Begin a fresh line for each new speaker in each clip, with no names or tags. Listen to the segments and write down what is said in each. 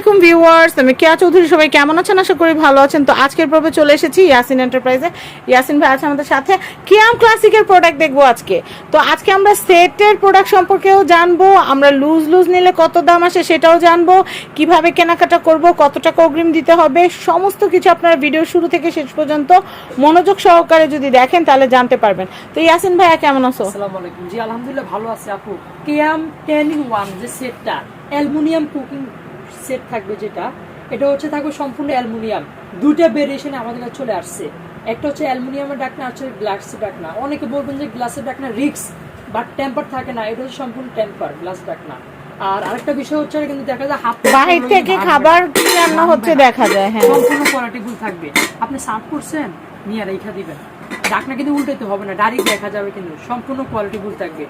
আলাইকুম ভিউয়ার্স, আমি কেয়া চৌধুরী, সবাই কেমন আছেন? আশা করি ভালো আছেন। তো আজকের পর্বে চলে এসেছি ইয়াসিন এন্টারপ্রাইজে। ইয়াসিন ভাই আছে আমাদের সাথে। কিয়াম ক্লাসিকের প্রোডাক্ট দেখব আজকে। তো আজকে আমরা সেটের প্রোডাক্ট সম্পর্কেও জানব। আমরা লুজ লুজ নিলে কত দাম আসে সেটাও জানব। কীভাবে কেনাকাটা করব কত টাকা অগ্রিম দিতে হবে, সমস্ত কিছু আপনারা ভিডিও শুরু থেকে শেষ পর্যন্ত মনোযোগ সহকারে যদি দেখেন, তাহলে জানতে পারবেন। তো ইয়াসিন ভাইয়া, কেমন আছো?
আসসালামু আলাইকুম। জি, আলহামদুলিল্লাহ, ভালো আছে আপু। কেয়াম টেন ওয়ান যে সেটটা, অ্যালুমিনিয়াম কুকিং সেট থাকবে যেটা এটা হচ্ছে থাকবে সম্পূর্ণ অ্যালুমিনিয়াম। দুইটা ভেরিয়েশনে আমাদের কাছে চলে আসছে। একটা হচ্ছে অ্যালুমিনিয়ামের ডাকনা আছে গ্লাসের ডাকনা। অনেকে বলবেন যে গ্লাসের ডাকনা রিক্স বাট টেম্পার থাকে না এটা হচ্ছে সম্পূর্ণ টেম্পার গ্লাস ডাকনা। আর আরেকটা বিষয় হচ্ছে কিন্তু দেখা যায় হাত
বাহির থেকে খাবার কি রান্না হচ্ছে দেখা যায় হ্যাঁ।
সম্পূর্ণ কোয়ালিটিফুল থাকবে। আপনি সার্ভ করছেন নিয়ে রেখা দিবেন। ডাকনা কিন্তু উল্টাইতে হবে না ডাইরেক্ট দেখা যাবে কিন্তু সম্পূর্ণ কোয়ালিটিফুল থাকবে।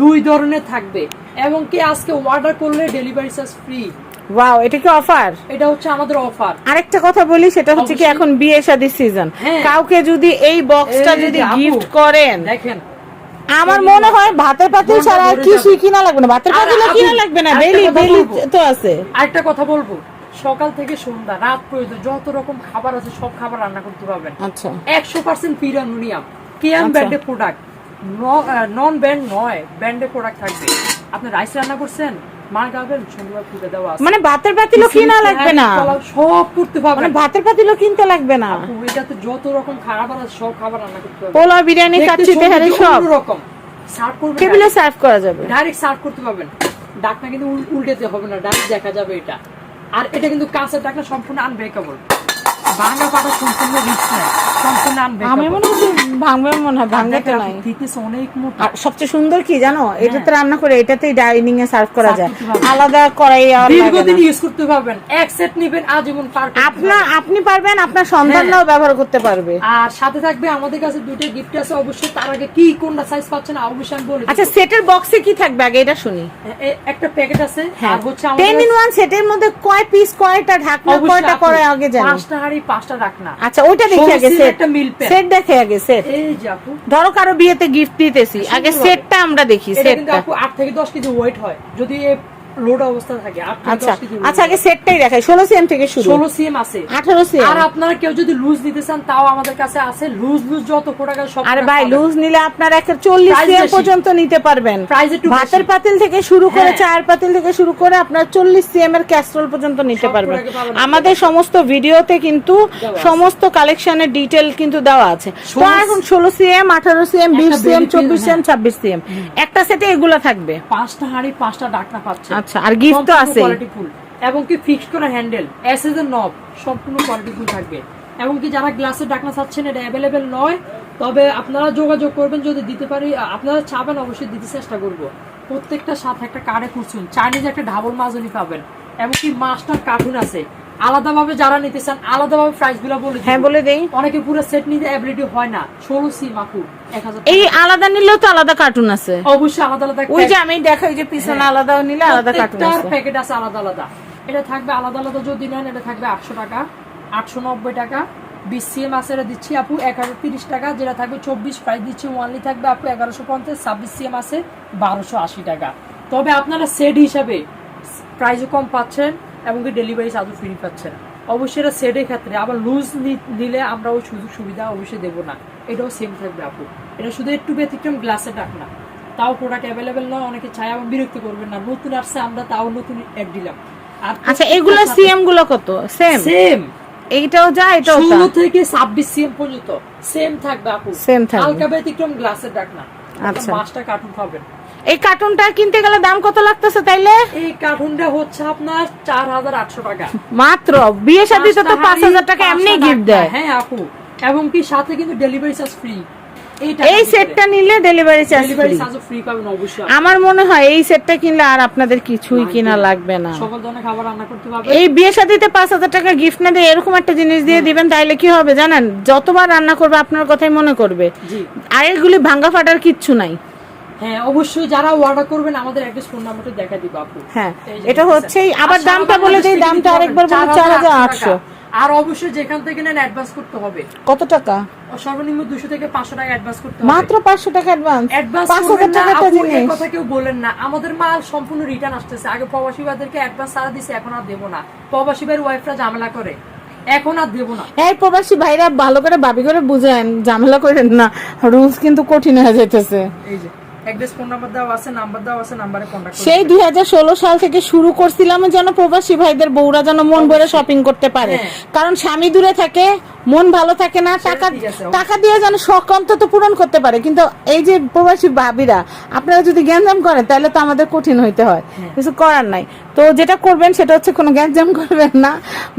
দুই ধরনের থাকবে। এবং কি আজকে অর্ডার করলে ডেলিভারি চার্জ ফ্রি
ওয়াও এটা কি অফার
এটা হচ্ছে আমাদের অফার
আরেকটা কথা বলি সেটা হচ্ছে কি এখন বিয়ে শাদির সিজন
হ্যাঁ।
কাউকে যদি এই বক্সটা যদি গিফট করেন
দেখেন।
আমার মনে হয় ভাতের পাতিল ছাড়া
ভরে
কিনা লাগবে না। ভাতের পাতিল কিনা লাগবে না। ডেইলি
বলব।
তো আছে।
আরেকটা কথা বলব। সকাল থেকে সন্ধ্যা রাত পর্যন্ত যত রকম খাবার আছে সব খাবার রান্না করতে পারবেন।
আচ্ছা।
একশো পার্সেন্ট পিরানুনিয়াম কেয়াম। ব্র্যান্ডের প্রোডাক্ট নন ব্র্যান্ড নয় ব্র্যান্ডের প্রোডাক্ট থাকবে। আপনি রাইস রান্না করছেন
মানে ভাতের পাতিলও কিনা লাগবে না?
সব করতে
মানে ভাতের পাতিলও কিনতে লাগবে না?
এটাতে যত রকম খাবার আছে সব খাবার রান্না করতে পারবে
পোলাও বিরিয়ানি কাচ্চি তেহারি সব।
রকম সার্ভ করবে
টেবিলে সার্ভ করা যাবে।
ডাইরেক্ট সার্ভ করতে পারবেন। ডাকনা কিন্তু উল্টেতে হবে না ডাইরেক্ট দেখা যাবে এটা। আর এটা কিন্তু কাঁচের ডাকনা সম্পূর্ণ আনব্রেকেবল ভাঙা পাটা সম্পূর্ণ রিস্ক নাই সম্পূর্ণ
আমি মনে হচ্ছে ভাঙবে মনে হয় ভাঙবে তো নাই।
থিকনেস অনেক মোটা।
আর সবচেয়ে সুন্দর কি জানো? এটাতে রান্না করে এটাতেই ডাইনিং এ সার্ভ করা যায়। আলাদা করাই আর
দীর্ঘদিন ইউজ করতে পারবেন। এক সেট নিবেন আজীবন পার করতে
আপনি পারবেন আপনার সন্তানরাও ব্যবহার করতে পারবে।
আর সাথে থাকবে আমাদের কাছে দুইটা গিফট আছে অবশ্যই তার আগে কি কোনটা সাইজ পাচ্ছেন অবশ্যই আমি বলে
আচ্ছা সেটের বক্সে কি থাকবে? আগে এটা শুনি।
একটা প্যাকেট আছে
হ্যাঁ।
আর হচ্ছে আমাদের
টেন ইন ওয়ান সেটের মধ্যে কয় পিস কয়টা ঢাকনা কয়টা করে আগে জানি।
পাঁচটা হাড়ি পাঁচটা
আচ্ছা ওইটা দেখি আগে সেট দেখে আগে সেট ধরো কারও বিয়েতে গিফট দিতেছি। আগে সেটটা আমরা দেখি সেটটা
থেকে দশ কেজি ওয়েট হয়। যদি লোড অবস্থা থাকে
আচ্ছা আচ্ছা আগে সেটটাই দেখাই ষোলো সিএম থেকে শুরু।
ষোলো সিএম আছে।
আঠারো সিএম
আর আপনারা কেউ যদি লুজ নিতে চান তাও আমাদের কাছে আছে। লুজ লুজ যত প্রোডাক্ট সব
আরে ভাই লুজ নিলে আপনারা একটা চল্লিশ
Price
সিএম পর্যন্ত নিতে পারবেন। ভাতের পাতিল থেকে শুরু করে
হ্যাঁ।
চায়ের পাতিল থেকে শুরু করে আপনার চল্লিশ সিএম এর ক্যাস্ট্রল পর্যন্ত নিতে পারবেন। আমাদের সমস্ত ভিডিওতে কিন্তু। সমস্ত কালেকশনের ডিটেল কিন্তু দেওয়া আছে। তো
ষোলো-
এখন ষোলো সিএম আঠারো সিএম বিশ
একটা
সিএম
belly
চব্বিশ
pill,
সিএম ছাব্বিশ সিএম একটা সেটে এগুলো থাকবে।
পাঁচটা হাঁড়ি পাঁচটা ডাকনা পাচ্ছে।
আচ্ছা, আর গিফট তো আছে
কোয়ালিটি ফুল এবং কি ফিক্সড করা হ্যান্ডেল এস এস এর নব সম্পূর্ণ কোয়ালিটি ফুল থাকবে। এবং কি যারা গ্লাসের ডাকনা চাচ্ছেন এটা অ্যাভেলেবেল নয়। তবে আপনারা যোগাযোগ করবেন যদি দিতে পারি আপনারা চাবেন অবশ্যই দিতে চেষ্টা করব। প্রত্যেকটা সাথে একটা কার্ডে খুঁজছেন। চাইনিজ একটা ঢাবল মাজনি পাবেন। এমনকি কি মাস্টার কার্টুন আছে। আলাদাভাবে যারা নিতে চান আলাদাভাবে প্রাইসগুলো বলে।
হ্যাঁ বলে দেই।
অনেকে পুরো সেট নিতে অ্যাবিলিটি হয় না। ষোলো সি মাকু
এই আলাদা নিলেও তো আলাদা কার্টুন আছে।
অবশ্যই আলাদা আলাদা
ওই যে আমি দেখাই যে পিছনে আলাদা নিলে আলাদা কার্টুন আছে।
প্যাকেট আছে আলাদা আলাদা। এটা থাকবে আলাদা আলাদা যদি নেন এটা থাকবে আটশো টাকা আটশো নব্বই টাকা। বিশ সিএম আছে এটা দিচ্ছি আপু এক হাজার তিরিশ টাকা যেটা থাকবে চব্বিশ প্রাইস দিচ্ছি ওয়ানলি থাকবে আপু এগারোশো পঞ্চাশ ছাব্বিশ সিএম আছে বারোশো আশি টাকা। তবে আপনারা সেট হিসাবে প্রাইসও কম পাচ্ছেন। এবং কি ডেলিভারি চার্জও ফ্রি পাচ্ছেন অবশ্যই এটা সেটের ক্ষেত্রে আবার লুজ নিলে আমরা ওই সুযোগ সুবিধা অবশ্যই দেবো না। এটাও সেম থাকবে আপু। এটা শুধু একটু ব্যতিক্রম গ্লাসে ডাক না। তাও প্রোডাক্ট অ্যাভেলেবেল নয় অনেকে চায় এবং বিরক্ত করবেন না। নতুন আসছে আমরা তাও নতুন অ্যাড দিলাম।
আচ্ছা এগুলো সিএমগুলো কত? সেম
সেম
এইটাও যা এটাও তা।
থেকে ছাব্বিশ সিএম পর্যন্ত। সেম থাকবে আপু।
Same থাকবে।
হালকা ব্যতিক্রম গ্লাসের ডাক না।
আচ্ছা।
মাছটা কার্টুন পাবেন।
এই কার্টুনটা কিনতে গেলে দাম কত লাগতেছে তাইলে?
এই কার্টুনটা হচ্ছে আপনার চার হাজার আটশো টাকা।
মাত্র? বিয়ে শাদিতে তো পাঁচ হাজার টাকা এমনি গিফট দেয়।
হ্যাঁ আপু। এবং কি সাথে কিন্তু ডেলিভারি চার্জ ফ্রি
এই সেটটা নিলে ডেলিভারি চার্জ
ফ্রি পাবেন অবশ্যই
আমার মনে হয় এই সেটটা কিনলে আর আপনাদের কিছুই কিনা লাগবে না।
সকল ধরনের খাবার রান্না করতে পারবেন।
এই বিয়ে শাদিতে পাঁচ হাজার টাকা গিফট না দিয়ে এরকম একটা জিনিস দিয়ে দিবেন তাইলে কি হবে জানেন? যতবার রান্না করবে আপনার কথাই মনে করবে। আর এগুলি ভাঙ্গা ফাটার কিচ্ছু নাই।
হ্যাঁ অবশ্যই যারা অর্ডার করবেন আমাদের অ্যাড্রেস ফোন নাম্বারটা দেখা দিব আপু।
হ্যাঁ এটা হচ্ছে আবার দামটা বলে দিই দামটা আরেকবার
পারবেন,
বলে চার হাজার আটশো।
টাকা। আর অবশ্যই যেখান থেকে নেন অ্যাডভান্স করতে হবে।
কত টাকা?
সর্বনিম্ন দুশো থেকে পাঁচশো টাকা অ্যাডভান্স করতে হবে।
মাত্র পাঁচশো টাকা অ্যাডভান্স
অ্যাডভান্স
পাঁচ
করবেন
হাজার
না
টাকা একটা
আপু, এই
জিনিস।
কথা কেউ বলেন না। আমাদের মাল সম্পূর্ণ রিটার্ন আসতেছে। আগে প্রবাসী ভাইদেরকে অ্যাডভান্স সারা দিছে এখন আর দেবো না। প্রবাসী ভাইয়ের ওয়াইফরা ঝামেলা করে। এখন আর দেবো না।
এই প্রবাসী ভাইরা ভালো করে ভাবি করে বুঝেন ঝামেলা করেন না। রুলস কিন্তু কঠিন হয়ে যাইতেছে।
এই যে। অ্যাড্রেস ফোন নাম্বার দেওয়া আছে নাম্বার দেওয়া আছে নাম্বারে কন্ট্যাক্ট
সেই দুই হাজার ষোলো সাল থেকে শুরু করছিলাম যেন প্রবাসী ভাইদের বউরা যেন মন ভরে শপিং করতে পারে।
হ্যাঁ।
কারণ স্বামী দূরে থাকে মন ভালো থাকে না টাকা টাকা দিয়ে যেন শখ অন্তত পূরণ করতে পারে। কিন্তু এই যে প্রবাসী ভাবিরা আপনারা যদি গ্যাঞ্জাম করেন তাহলে তো আমাদের কঠিন হইতে হয়।
হ্যাঁ।
কিছু করার নাই। তো যেটা করবেন সেটা হচ্ছে কোনো গ্যাঞ্জাম করবেন না।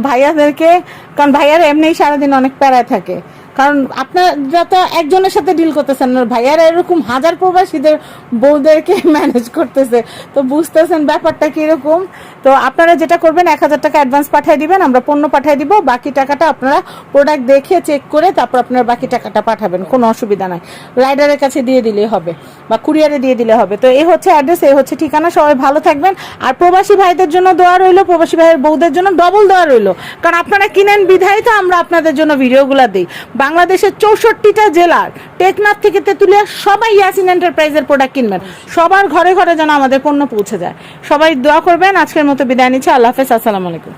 ভাইয়াদেরকে কারণ ভাইয়ারা এমনি সারাদিন অনেক প্যারায় থাকে। কারণ আপনারা তো একজনের সাথে ডিল করতেছেন না, ভাইয়ারা এরকম হাজার প্রবাসীদের বউদেরকে ম্যানেজ করতেছে, তো বুঝতেছেন ব্যাপারটা কীরকম। তো আপনারা যেটা করবেন, এক হাজার টাকা অ্যাডভান্স পাঠিয়ে দিবেন, আমরা পণ্য পাঠিয়ে দিব, বাকি টাকাটা আপনারা প্রোডাক্ট দেখে চেক করে তারপর আপনারা বাকি টাকাটা পাঠাবেন, কোনো অসুবিধা নাই। রাইডারের কাছে দিয়ে দিলেই হবে, বা কুরিয়ারে দিয়ে দিলে হবে। তো এই হচ্ছে অ্যাড্রেস এই হচ্ছে ঠিকানা, সবাই ভালো থাকবেন। আর প্রবাসী ভাইদের জন্য দোয়া রইল, প্রবাসী ভাইয়ের বউদের জন্য ডবল দেওয়া রইল। কারণ আপনারা কিনেন বিধায় তো আমরা আপনাদের জন্য ভিডিওগুলো দিই। বাংলাদেশের চৌষট্টিটা জেলার টেকনাথ থেকে তেতুলিয়া সবাই ইয়াসিন এন্টারপ্রাইজের প্রোডাক্ট কিনবেন। সবার ঘরে ঘরে যেন আমাদের পণ্য পৌঁছে যায়। সবাই দোয়া করবেন, আজকের মতো বিদায় নিচ্ছে। আল্লাহ হাফেজ, আসসালামু আলাইকুম।